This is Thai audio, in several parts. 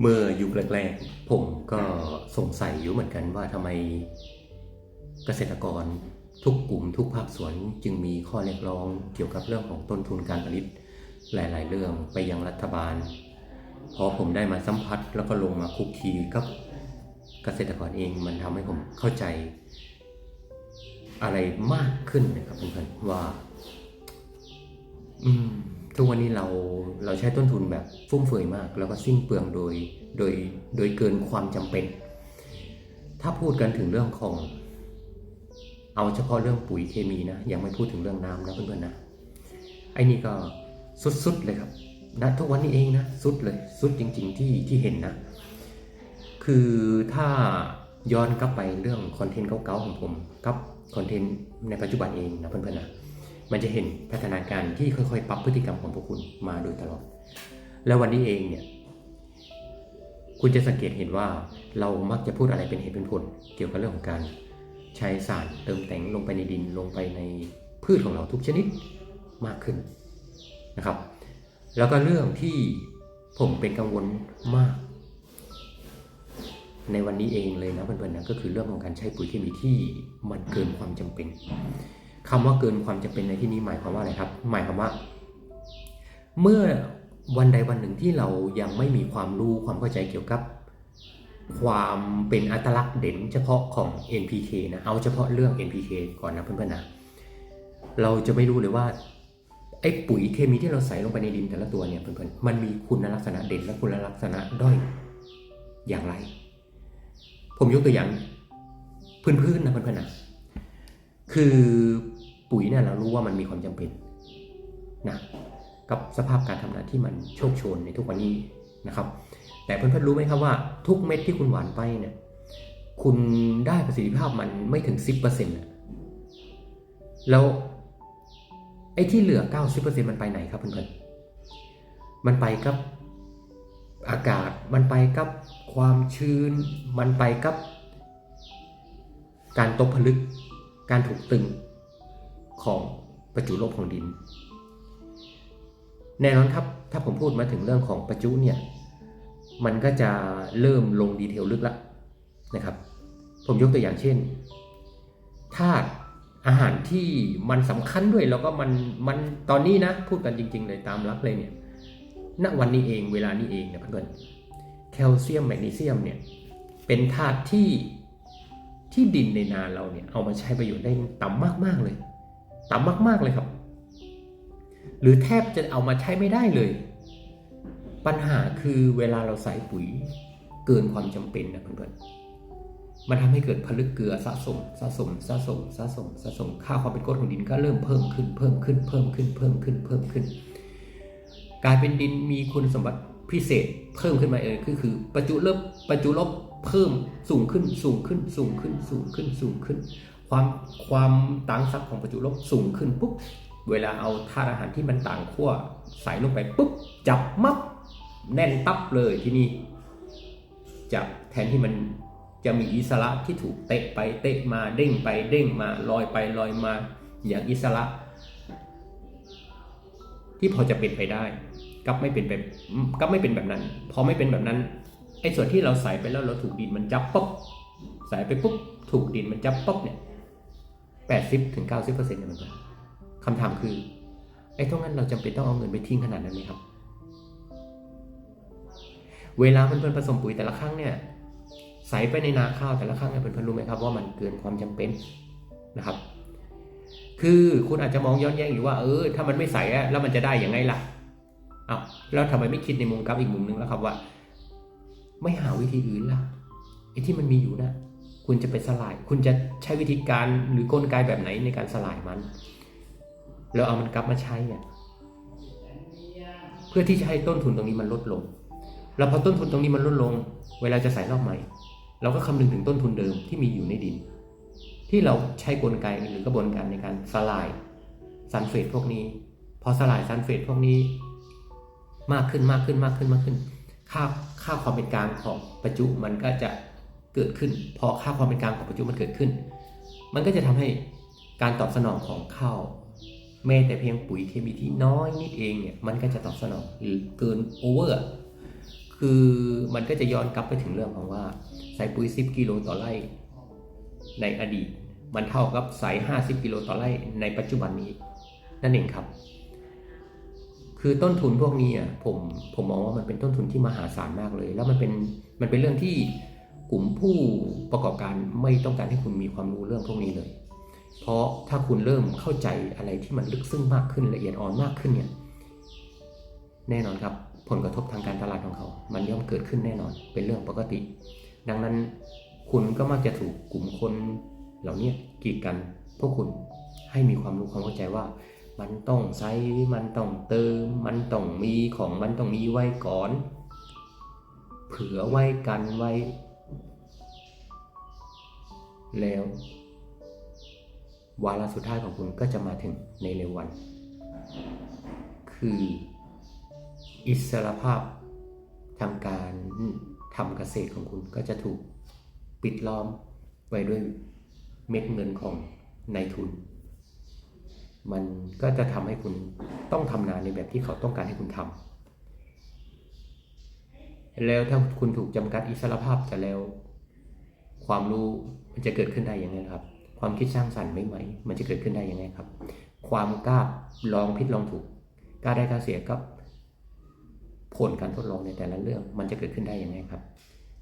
เมื่อยุคแรกๆ ผมก็สงสัยอยู่เหมือนกันว่าทำไมเกษตรกรทุกกลุ่มทุกภาคส่วนจึงมีข้อเรียกร้องเกี่ยวกับเรื่องของต้นทุนการผลิตหลาย ๆ เรื่องไปยังรัฐบาล พอผมได้มาสัมผัสแล้วก็ลงมาคุกคีกับเกษตรกรเองมันทำให้ผมเข้าใจ อะไรมากขึ้นนะครับเพื่อนๆว่า อืม ทุกวันนี้เราเราใช้ต้นทุนแบบฟุ่มเฟือยมาก แล้วก็สิ้นเปลืองโดยโดยโดยเกินความจำเป็น ถ้าพูดกันถึงเรื่องของ เอาเฉพาะเรื่องปุ๋ยเคมีนะยังไม่พูดถึงเรื่องน้ำนะเพื่อนๆนะไอ้นี่ก็สุดๆเลยครับนะทุกวันนี้เองนะสุดเลยสุดจริง ๆที่ที่เห็นนะ คือถ้าย้อนกลับไปเรื่องคอนเทนต์เก่าๆของผมกับคอนเทนต์ในปัจจุบันเองนะเพื่อนๆนะ มันจะเห็นพัฒนาการที่ค่อยๆ ปรับพฤติกรรมของพวกคุณมาโดยตลอด แล้ววันนี้เองเนี่ย คุณจะสังเกตเห็นว่าเรามักจะพูดอะไรเป็นเหตุเป็นผล เกี่ยวกับเรื่องของการใช้สารเติมแต่งลงไปในดินลงไปในพืชของเราทุกชนิดมากขึ้นนะครับ แล้วก็เรื่องที่ผมเป็นกังวลมาก ในวันนี้เองเลยนะเพื่อนๆนะก็คือเรื่องของการใช้ปุ๋ยเคมีที่มันเกินความจำเป็น คำว่าเกินความจำเป็นในที่นี้หมายความว่าอะไรครับ หมายความว่า เมื่อวันใดวันหนึ่งที่เรายังไม่มีความรู้ความเข้าใจเกี่ยวกับ ความเป็นอัตลักษณ์เด่นเฉพาะของ NPK นะ เอาเฉพาะเรื่อง NPK ก่อนนะเพื่อนๆนะ เราจะไม่รู้เลยว่าไอ้ปุ๋ยเคมีที่เราใส่ลงไปในดินแต่ละตัวเนี่ยเพื่อนๆ มันมีคุณลักษณะเด่นและคุณลักษณะด้อยอย่างไร ผมยกตัวอย่างพื้นๆนะเพื่อนๆนะคือ ปุ๋ยเนี่ยเรารู้ว่ามันมีความจำเป็นนะกับสภาพการทำนาที่มันโชคโชนในทุกวันนี้นะครับ แต่เพื่อนๆรู้ไหมครับว่าทุกเม็ดที่คุณหวานไปเนี่ยคุณได้ประสิทธิภาพมันไม่ถึง 10%นะแล้วไอ้ที่เหลือ 90%มันไปไหนครับเพื่อนๆมันไปกับอากาศมันไปกับความชื้น มันไปกับการตกผลึก การถูกตึง ของประจุลบของดิน แน่นอนครับถ้าผมพูดมาถึงเรื่องของประจุเนี่ยมันก็จะเริ่มลงดีเทลลึกแล้วนะครับ ผมยกตัวอย่างเช่นธาตุอาหารที่มันสำคัญด้วยแล้วก็มันมันตอนนี้นะพูดกันจริง ๆ เลยตามรักเลยเนี่ยณวันนี้เองเวลานี้เองนะเพื่อนแคลเซียมแมกนีเซียมเนี่ยเป็นธาตุที่ที่ดินในนาเราเนี่ยเอามาใช้ประโยชน์ได้ต่ำมากๆเลย ต่ำมาก ๆ เลยครับ หรือแทบจะเอามาใช้ไม่ได้เลย ปัญหาคือเวลาเราใส่ปุ๋ยเกินความจำเป็นนะเพื่อนๆมันทำให้เกิดผลึกเกลือสะสมสะสมสะสมสะสมสะสมค่าความเป็นกรดของดินก็เริ่มเพิ่มขึ้นเพิ่มขึ้นเพิ่มขึ้นเพิ่มขึ้นเพิ่มขึ้น กลายเป็นดินมีคุณสมบัติพิเศษเพิ่มขึ้นมาเองคือคือประจุลบประจุลบเพิ่มสูงขึ้นสูงขึ้นสูงขึ้นสูงขึ้นสูงขึ้น ความความต่างศักของประจุลบสูงขึ้นปุ๊บเวลาเอาธาตุอาหารที่มันต่างขั้วใส่ลงไปปุ๊บจับมับแน่นตับเลยที่นี่จับแทนที่มันจะมีอิสระที่ถูกเตะไปเตะมาเด้งไปเด้งมาลอยไปลอยมาอย่างอิสระ ที่พอจะเป็นไปได้กับไม่เป็นแบบกับไม่เป็นแบบนั้น พอไม่เป็นแบบนั้นไอ้ส่วนที่เราใส่ไปแล้วเราถูกดินมันจับปุ๊บใส่ไปปุ๊บถูกดินมันจับปุ๊บเนี่ย แปดสิบถึงเก้าสิบเปอร์เซ็นต์เนี่ยมันก็คำถามคือไอ้ตรงนั้นเราจำเป็นต้องเอาเงินไปทิ้งขนาดนั้นไหมครับ เวลาเพื่อนๆผสมปุ๋ยแต่ละครั้งเนี่ยใส่ไปในนาข้าวแต่ละครั้งเนี่ยเพื่อนๆรู้ไหมครับว่ามันเกินความจำเป็นนะครับ คือคุณอาจจะมองย้อนแย้งอยู่ว่าเออถ้ามันไม่ใส่แล้วมันจะได้อยังไงล่ะอ้าแล้วทำไมไม่คิดในมุมกลับอีกมุมหนึ่งแล้วครับว่า ไม่หาวิธีอื่นล่ะไอ้ที่มันมีอยู่นะ คุณจะไปสลาย คุณจะใช้วิธีการหรือกลไกแบบไหนในการสลายมัน แล้วเอามันกลับมาใช้เนี่ยเพื่อที่จะให้ต้นทุนตรงนี้มันลดลง แล้วพอต้นทุนตรงนี้มันลดลง เวลาจะใส่รอบใหม่ เราก็คำนึงถึงต้นทุนเดิมที่มีอยู่ในดิน ที่เราใช้กลไกหรือกระบวนการในการสลายซัลเฟตพวกนี้ พอสลายซัลเฟตพวกนี้ มากขึ้นมากขึ้นมากขึ้นมากขึ้น ค่าค่าความเป็นกลางของประจุมันก็จะ เกิดขึ้น พอค่าความเป็นกลางของประจุมันเกิดขึ้น มันก็จะทำให้การตอบสนองของข้าวแม้แต่เพียงปุ๋ยเคมีที่น้อยนิดเองเนี่ยมันก็จะตอบสนองหรือเกินโอเวอร์คือมันก็จะย้อนกลับไปถึงเรื่องของว่าใส่ปุ๋ย 10 กิโลต่อไร่ในอดีต มันเท่ากับใส่50 กิโลต่อไร่ในปัจจุบันนี้ นั่นเองครับ คือต้นทุนพวกนี้อะผมผมมองว่ามันเป็นต้นทุนที่มหาศาลมากเลย แล้วมันเป็นมันเป็นเรื่องที่ กลุ่มผู้ประกอบการไม่ต้องการให้คุณมีความรู้เรื่องพวกนี้เลย เพราะถ้าคุณเริ่มเข้าใจอะไรที่มันลึกซึ้งมากขึ้นละเอียดอ่อนมากขึ้นเนี่ยแน่นอนครับผลกระทบทางการตลาดของเขา มันย่อมเกิดขึ้นแน่นอน เป็นเรื่องปกติ ดังนั้นคุณก็มักจะถูกกลุ่มคนเหล่านี้กีดกันพวกคุณให้มีความรู้ความเข้าใจว่า มันต้องใช้มันต้องเติม มันต้องมีของมันต้องมีไว้ก่อน เผื่อไว้กันไว้ แล้ว วาระสุดท้ายของคุณก็จะมาถึงในเร็ววัน คืออิสรภาพทางการทำเกษตรของคุณก็จะถูกปิดล้อมไว้ด้วยเม็ดเงินของนายทุน มันก็จะทำให้คุณต้องทำนาในแบบที่เขาต้องการให้คุณทำแล้วถ้าคุณถูกจำกัดอิสรภาพจะแล้ว ความรู้มันจะเกิดขึ้นได้ยังไงครับ ความคิดสร้างสรรค์ใหม่ๆมันจะเกิดขึ้นได้ยังไงครับ ความกล้าลองผิดลองถูกกล้าได้กล้าเสียกับผลการทดลองในแต่ละเรื่องมันจะเกิดขึ้นได้ยังไงครับ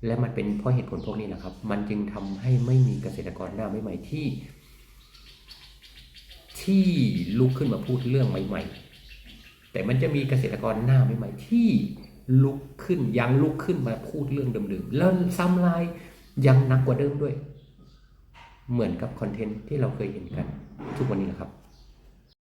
และมันเป็นเพราะเหตุผลพวกนี้แหละครับ มันจึงทำให้ไม่มีเกษตรกรหน้าใหม่ๆที่ ที่ลุกขึ้นมาพูดเรื่องใหม่ ๆ แต่มันจะมีเกษตรกรหน้าใหม่ๆที่ลุกขึ้นยังลุกขึ้นมาพูดเรื่องเดิมๆแล้วซ้ำลาย ยังหนักกว่าเดิมด้วย เหมือนกับคอนเทนต์ที่เราเคยเห็นกันทุกวันนี้นะครับ